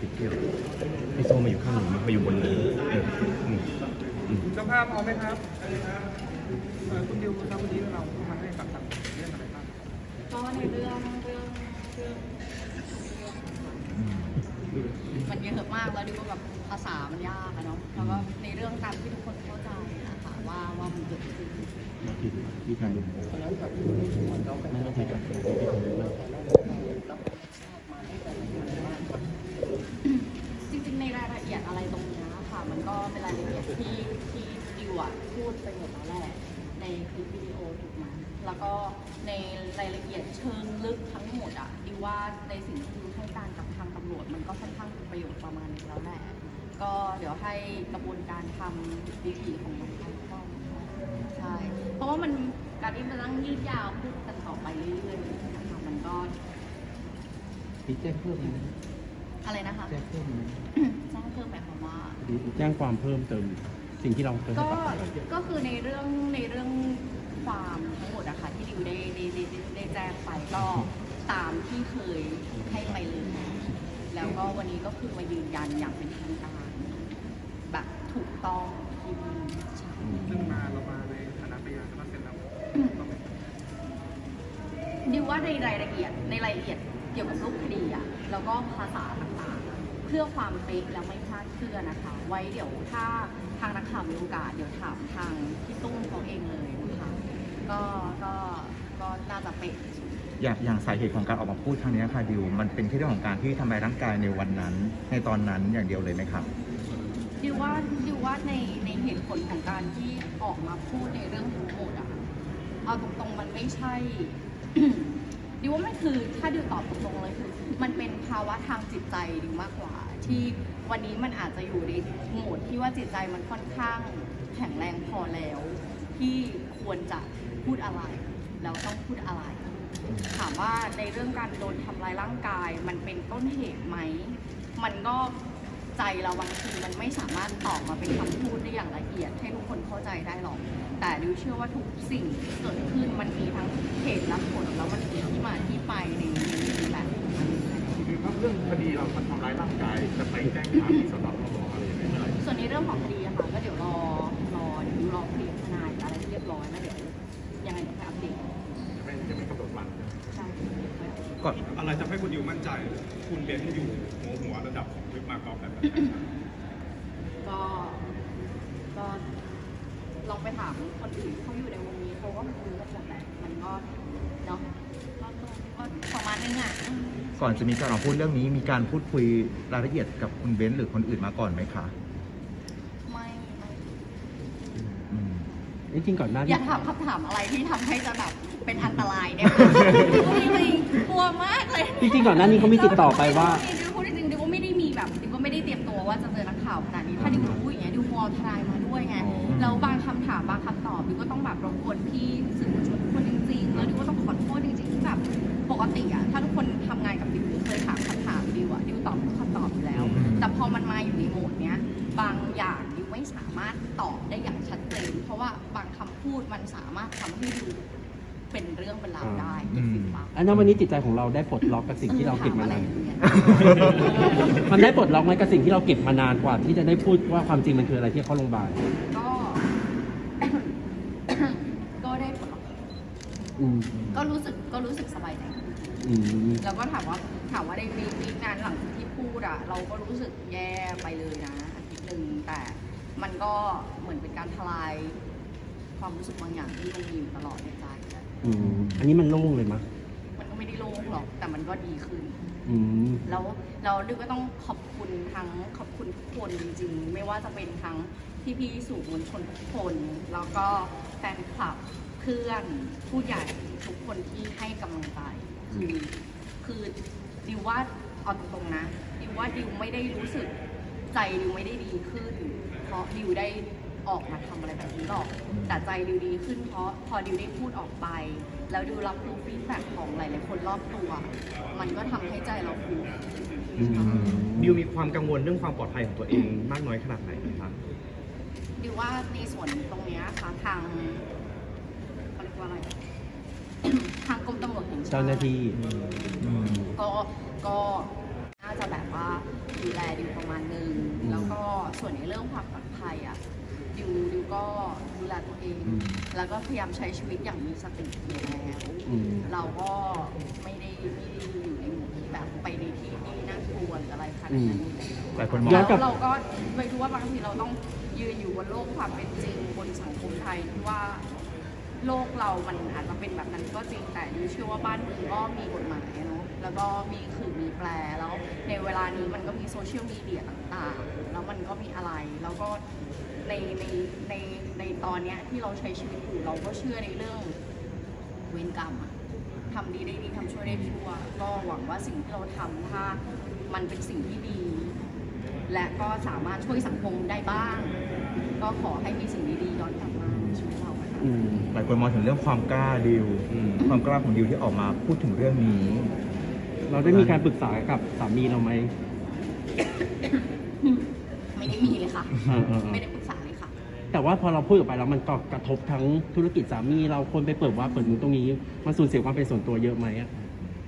ติดเที่ยวไอโซมาอยู่ข้างหนูมาอยู่บนเรืออืมอืมอืมเจ้าภาพเอาไหมครับเอ่อคุณดิวครับวันนี้เรามาให้ปากคำเรื่องอะไรบ้างก็ในเรื่องเรื่องเรื่องมันเยอะมากแล้วดิวก็แบบภาษามันยากอะเนาะแล้วก็ในเรื่องตามที่ทุกคนเข้าใจอะค่ะว่าว่ามันเกิดขึ้นที่ที่ทางนั่นก็คือกับที่ทางนู้น จริงๆในรายละเอียดอะไรตรงเนี้ยค่ะ มันก็เป็นรายละเอียด ที่ที่ดิวอะพูดไปหมดแล้วแหละในคลิปวิดีโอถูกไหมแล้วก็ในรายละเอียดเชิงลึกทั้งหมดอะดิวว่าในสิ่งที่ดิวให้การกับทางตำรวจมันก็ค่อนข้างเป็นประโยชน์ประมาณนึงแล้วแหละก็เดี๋ยวให้กระบวนการทำวิธีของมันไปก็ใช่เพราะว่ามันการที่มันต้องยืดยาวพูดกันต่อไปเรื่อยๆนะคะมันก็พี่แจ้งเพิ่มไหม อะไรนะคะแจ้งเพิ่มไหมแจ้งเพิ่มหมายความว่า แจ้งความเพิ่มเติม สิ่งที่เราเคยให้ก็ ปากคำ ก็คือในเรื่องในเรื่องความทั้งหมดอะค่ะที่ดิวได้ได้ได้ได้ได้แจ้งไปก็ตามที่เคยให้ไปเลย แล้วก็วันนี้ก็คือมายืนยันอย่างเป็นทางการแบบถูกต้องที่ดีใช่ซึ่งมาเรามาในฐานะพยานก็เสร็จแล้วต้องไหมดิวว่าในรายละเอียดในรายละเอียดเกี่ยวกับรูปคดีอะแล้วก็ภาษาต่างๆอะเพื่อความเป๊ะและไม่คลาดเคลื่อนนะคะ ไว้เดี๋ยวถ้าทางนักข่าวมีโอกาสเดี๋ยวถามทางพี่ตุ้มเขาเองเลยนะคะก็ก็ก็น่าจะเป๊ะที่สุด อย่างอย่างสาเหตุของการออกมาพูดครั้งนี้ค่ะดิวมันเป็นแค่เรื่องของการที่ทำลายร่างกายในวันนั้น ในตอนนั้นอย่างเดียวเลยไหมครับ ดิวว่าดิวว่าในในเหตุผลของการที่ออกมาพูดในเรื่องทั้งหมดอะเอาตรงๆมันไม่ใช่ดิ ว่ามันคือถ้าดิวตอบตรงๆเลยคือมันเป็นภาวะทางจิตใจดิวมากกว่า ที่วันนี้มันอาจจะอยู่ในโหมดที่ว่าจิตใจมันค่อนข้างแข็งแรงพอแล้ว ที่ควรจะพูดอะไร แล้วต้องพูดอะไร ถามว่าในเรื่องการโดนทำร้ายร่างกาย มันเป็นต้นเหตุไหม มันก็ ใจเราบางทีมันไม่สามารถตอบมาเป็นคำพูดได้อย่างละเอียด ให้ทุกคนเข้าใจได้หรอก แต่ดิวเชื่อว่าทุกสิ่งที่เกิดขึ้นมันมีทั้งเหตุและผลแล้วมันมีที่มาที่ไปในแบบของมันคือเรื่องคดีเรามันทำร้ายร่างกายจะไปแจ้งความที่สนบรอะไรอย่างเงี้ยส่วนในเรื่องของคดีอะค่ะก็เดี๋ยวรอรอดี๋ยวดิวรอเคลียร์ทนายอะไรเรียบร้อยแล้วเดี๋ยวยังไงเดี๋ยวจะอัปเดตจะไม่จะไม่กำหนดวันใช่ก่อนอะไรทำให้คุณดิวมั่นใจ คุณเบนอยู่หัวหัวระดับของ วิกมากอล์ฟแบบนั้น ก็ก็ลองไปถามคนอื่นเขาอยู่ในวงนี้เขาก็รู้กันหมดแหละมันก็เนาะก็ก็ก็ประมาณนึงอะอืม ก่อนจะมีการออกมาพูดเรื่องนี้มีการพูดคุยรายละเอียดกับคุณเบนซ์หรือคนอื่นมาก่อนไหมคะไม่ไม่อืม จริงๆก่อนหน้าอนี้ ย่าถามคำถามอะไรที่ทำให้จะแบบเป็นอันตรายเนี่ย จริงๆกลัวมากเลยจริงๆก่อนหน้านี้เขามีติดต่อไปว่าดิวพูดจริ อย่างเงี้ยดิวมอทนายมาด้วยไงอ๋อแล้วบางคำถามบางคำตอบดิวก็ต้องแบบรบกวนพี่สื่อมวลชนทุกคนจริงๆแล้วดิวก็ต้องขอโทษจริงๆที่แบบปกติอะถ้าทุกคนทำงานกับดิวหรือเคยถามคำถามดิวอะดิวตอบทุกคำตอบอยู่แล้ว แต่พอมันมาอยู่ในโหมดเนี้ยบางอย่างดิวไม่สามารถตอบได้อย่างชัดเจนเพราะว่าบางคำพูดมันสามารถทำให้ดู เป็นเรื่องเป็นราวได้อืมจริงปะอันนั้นวันนี้จิตใจของเราได้ปลดล็อกกับสิ่งที่เราเก็บมานานถอะไรอย่งเงี้ยมันได้ปลดล็อกไหมกับสิ่งที่เราเก็บมานานกว่า ที่จะได้พูดว่าความจริงมันคืออะไรที่เข้าโรงพยาบาลก็ ก็ได้ผลอืมก็รู้สึกก็รู้สึกสบายใจขึ้นอืมแล้วก็ถามว่าถามว่าในวีควีคนั้นหลังจากที่พูดอะเราก็รู้สึกแย่ไปเลยนะอาทิตย์หนึ่งแต่มันก็เหมือนเป็นการทลาย ความรู้สึกบางอย่างที่มันมีอยู่ตลอดในใจ อะอืมอันนี้มันโล่งเลยมั้ยมันก็ไม่ได้โล่งหรอก แต่มันก็ดีขึ้น อืม แล้วเราดิวก็ต้องขอบคุณทั้งขอบคุณทุกคนจริงๆ ไม่ว่าจะเป็นทั้งพี่ๆสู่มวลชนทุกคน แล้วก็แฟนคลับเพื่อนผู้ใหญ่ทุกคนที่ให้กำลังใจคือคือดิวว่าเอาตรงๆนะดิวว่าดิวไม่ได้รู้สึกใจดิวไม่ได้ดีขึ้น เพราะดิวได้ ออกมาทำอะไรแบบนี้หรอก แต่ใจดิวดีขึ้นเพราะพอดิวได้พูดออกไป แล้วดิวรับรู้ฟีดแบ็กของหลายๆคนรอบตัว มันก็ทำให้ใจเราฟูอืมบิวมีความกังวลเรื่องความปลอดภัยของตัวเองมากน้อยขนาดไหนครับ ดิวว่าในส่วนตรงเนี้ยค่ะทางเขาเรียกว่าอะไร ทางกรมตำรวจแห่งชาติ เจ้าหน้าที่อืม ก็ก็น่าจะแบบว่าดิวประมาณนึง แล้วก็ส่วนในเรื่องความปลอดภัยอะ ดิวดิวก็ดูแลตัวเอง อืมแล้วก็พยายามใช้ชีวิตอย่างมีสติอยู่แล้วอืม เราก็ไม่ได้ไม่ได้อยู่ในหมู่ที่แบบไปในที่ที่น่ากลัวหรืออะไรขนาดนั้นหลายคนมอง ย้อนกลับ แล้วเราก็ไม่รู้ว่าบางทีเราต้องยืนอยู่บนโลกความเป็นจริงบนสังคมไทยที่ว่าโลกเรามันอาจจะเป็นแบบนั้นก็จริงแต่ดิวเชื่อว่าบ้านเมืองก็มีกฎหมายเนาะแล้วก็มีคือมีแปลแล้วในเวลานี้มันก็มีโซเชียลมีเดียต่างๆ แล้วมันก็มีอะไร แล้วก็ ในในในในตอนเนี้ยที่เราใช้ชีวิตอยู่เราก็เชื่อในเรื่องเวรกรรมอะทำดีได้ดีทำชั่วได้ชั่ว ก็หวังว่าสิ่งที่เราทำถ้ามันเป็นสิ่งที่ดี และก็สามารถช่วยสังคมได้บ้าง ก็ขอให้มีสิ่งดีๆย้อนกลับมาในชีวิตเราอะค่ะ อืมหลายคนมองถึงเรื่องความกล้าดิวอืมความกล้าของดิวที่ออกมาพูดถึงเรื่องนี้ เราได้มีการปรึกษากับสามีเราไหม ไม่ได้มีเลยค่ะ เออเออเอไม่อได้ปรึกษาเลยค่ะแต่ ว่าพอเราพูดออกไปแล้วมันก็กระทบทั้งธุรกิจสามี เราคนไปเปิดว่าเปิดนู้นตรงนี้มันสูญเสียความเป็นส่วนตัวเยอะไหมอะ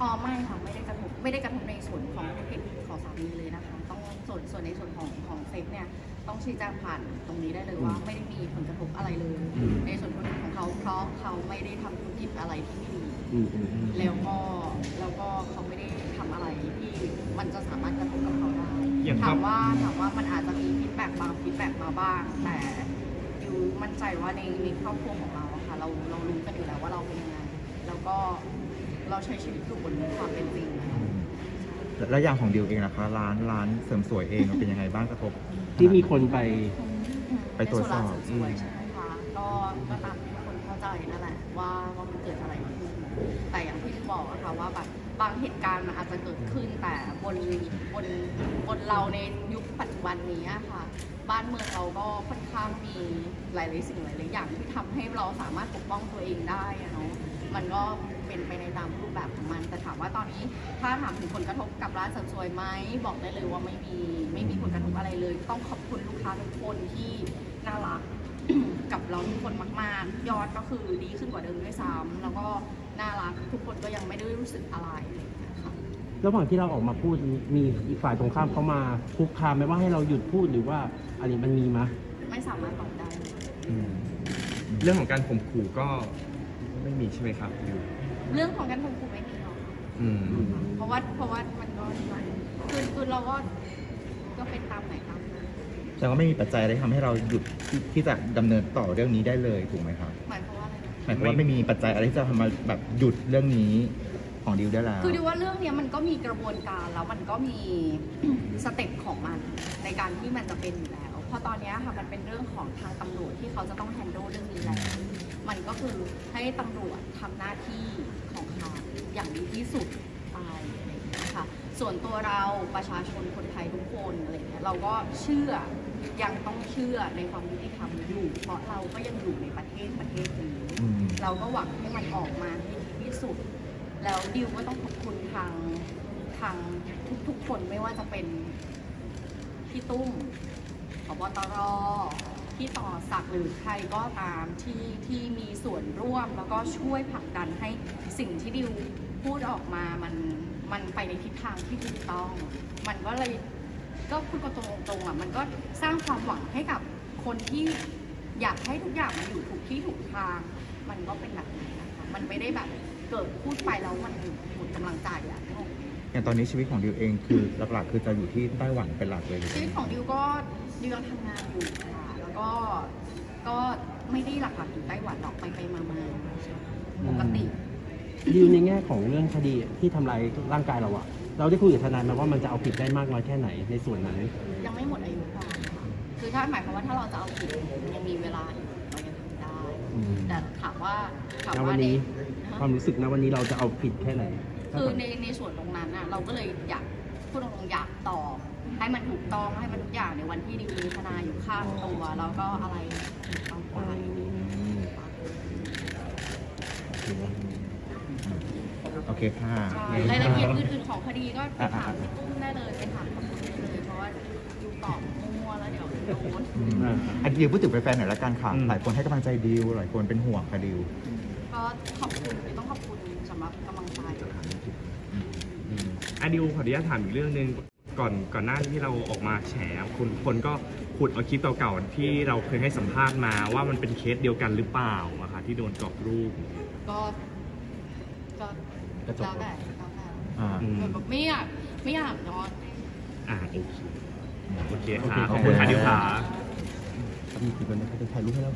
อ๋อไม่ค่ะไม่ได้กระทบไม่ได้กระทบในส่วนของธุรกิจของสามีเลยนะคะต้องส่วนส่วนในส่วนของของเซฟเนี่ยต้องชี้แจงผ่านตรงนี้ได้เลยว่า ไม่ได้มีผลกระทบอะไรเลย ในส่วนธุรกิจของเขาเพราะเขาไม่ได้ทำธุรกิจอะไรที่ไม่ดีอืมอืมอืมแล้วก็แล้วก็เขาไม่ได้ทำอะไรที่มันจะสามารถกระทบกับเขาได้อย่างครัถาบ มว่าถามว่ามันอาจจะมีฟีดแบ็กบางฟีดแบ็กมาบ้าง แต่ อยู่มั่นใจว่าในในครอบครัวของเราอะค่ะเราเรารู้กันอยู่แล้วว่าเราเป็นยังไงแล้วก็เราใช้ชีวิตอยู่บนความเป็นจริงนะคะแล้วอย่างของดิวเองนะคะ ร้านร้านเสริมสวยเองมันเป็นยังไงบ้างกระทบ ที่มีคนไป ไปตรวจสอบ ในส่นร้านเสริมสวยใช่ไหมคะก็ก็ตามที่คนเข้าใจนั่นแหละว่าว่ามันเกิดอะไรขึ้น แต่อย่างที่บอกอะค่ะว่าแบบบางเหตุการณ์มันอาจจะเกิดขึ้นแต่บนบนบนเราในยุคปัจจุบันนี้อะค่ะ บ้านเมืองเราก็ค่อนข้างมีหลายๆสิ่งหลายๆอย่างที่ทำให้เราสามารถปกป้องตัวเองได้เนาะมันก็เป็นไปในตามรูปแบบของมัน แต่ถามว่าตอนนี้ถ้าถามถึงผลกระทบกับร้านเสริมสวยไหมบอกได้เลยว่าไม่มีไม่มีผลกระทบอะไรเลย ต้องขอบคุณลูกค้าทุกคนที่น่ารักกับเราทุกคนมาก ๆ ยอดก็คือดีขึ้นกว่าเดิมด้วยซ้ำแล้วก็น่ารักทุกคนก็ยังไม่ได้รู้สึกอะไร ระหว่างที่เราออกมาพูดมีอีกฝ่ายตรงข้ามเขามาคุกคามไหมว่าให้เราหยุดพูดหรือว่าอะไรมันมีมะไม่สามารถตอบได้เลยเรื่องของการข่มขู่ก็ไม่มีใช่ไหมครับดิวเรื่องของการข่มขู่ไม่มีหรอกอืม เพราะว่าเพราะว่ามันก็คือคือเราก็ก็เป็นตามไหนตามนั้นแต่ว่าไม่มีปัจจัยอะไรที่ทำให้เราหยุดที่ที่จะดำเนินต่อเรื่องนี้ได้เลยถูกไหมครับหมายความว่าอะไรนะหมายความว่าไม่มีปัจจัยอะไรที่จะทำมาแบบหยุดเรื่องนี้ ของดิวได้แล้ว คือดูว่าเรื่องเนี้ยมันก็มีกระบวนการแล้วมันก็มี สเต็ปของมันในการที่มันจะเป็นอยู่แล้ว เพราะตอนเนี้ยค่ะมันเป็นเรื่องของทางตำรวจที่เขาจะต้องแฮนด์ลเรื่องนี้แล้วมันก็คือให้ตำรวจทำหน้าที่ของเขาอย่างดีที่สุดไปอะไรอย่างเงี้ยค่ะ ส่วนตัวเราประชาชนคนไทยทุกคนอะไรเงี้ยเราก็เชื่อยังต้องเชื่อในความยุติธรรมอยู่ เพราะเราก็ยังอยู่ในประเทศประเทศนี้ อืม เราก็หวังให้มันออกมาให้ดีที่สุด แล้วดิวก็ต้องขอบคุณทางทางทุกๆคนไม่ว่าจะเป็นพี่ตุ้มพบตรพี่ต่อศักดิ์หรือใครก็ตามที่ที่มีส่วนร่วมแล้วก็ช่วยผลักดันให้สิ่งที่ดิวพูดออกมามันมันไปในทิศทางที่ถูกต้อง มันก็เลยก็พูดกันตรงๆอะมันก็สร้างความหวังให้กับคนที่อยากให้ทุกอย่างมันอยู่ถูกที่ถูกทาง มันก็เป็นแบบนี้นะคะมันไม่ได้แบบ เกิดพูดไปแล้วมันหมดกำลังใจอะนึกออกไหมอย่างตอนนี้ชีวิตของดิวเองคือหลักๆ คือจะอยู่ที่ไต้หวันเป็นหลักเลยหรือชีวิตของดิวก็ดิวยังทำงานอยู่ค่ะแล้วก็ก็ไม่ได้หลักๆอยู่ไต้หวันหรอกไปไปมามาปกติ ดิวในแง่ของเรื่องคดีที่ทำลายร่างกายเราอะเราได้คุยกับทนายไหมาว่ามันจะเอาผิดได้มากน้อยแค่ไหนในส่วนนั้น ยังไม่หมดอายุความค่ะคือถ้าหมายความว่าถ้าเราจะเอาผิดยังมีเวลาอยู่เรายังทำได้อืมแต่ถามว่าถามณว่าวันในนี้ฮะ ความรู้สึกนะวันนี้เราจะเอาผิดแค่ไหนคือในในส่วนตรงนั้นน่ะเราก็เลยอยากพูดตรงๆอยากตอบให้มันถูกต้องให้มันทุกอย่างในวันที่ดิวมีทนายอยู่ข้างตัวแล้วก็อะไรถูกต้องไปโอเคค่ะใช่รายละเอียดอื่นๆของคดีก็ไปถามพี่ตุ้มได้เลยไปถามตำรวจได้เลยเพราะว่าดูตอบมั่วแล้วเดี๋ยวโดนอืมอ่าอันดิวพูดถึงแฟนๆหน่อยละกันค่ะอืมหลายคนให้กำลังใจดิวหลายคนเป็นห่วงค่ะดิวก็ขอบคุณต้องขอบคุณสำหรับกำลังใจ อืมอะ ดิวขออนุญาตถามอีกเรื่องหนึ่งก่อนก่อนหน้าที่เราออกมาแฉคนคนก็ขุดเอาคลิปเก่าๆที่เราเคยให้สัมภาษณ์มาว่ามันเป็นเคสเดียวกันหรือเปล่าอะค่ะที่โดนกรอบรูปก็ก็กระจกแล้วแต่แล้วแต่อ่า อืมแบบไม่อยากไม่อยากเนาะอ่าโอเคโอเคโอเคค่ะขขออบบคุคุณณค่ะค่ะดิวขามีกี่คนนะครับจะถ่ายรูปให้เรา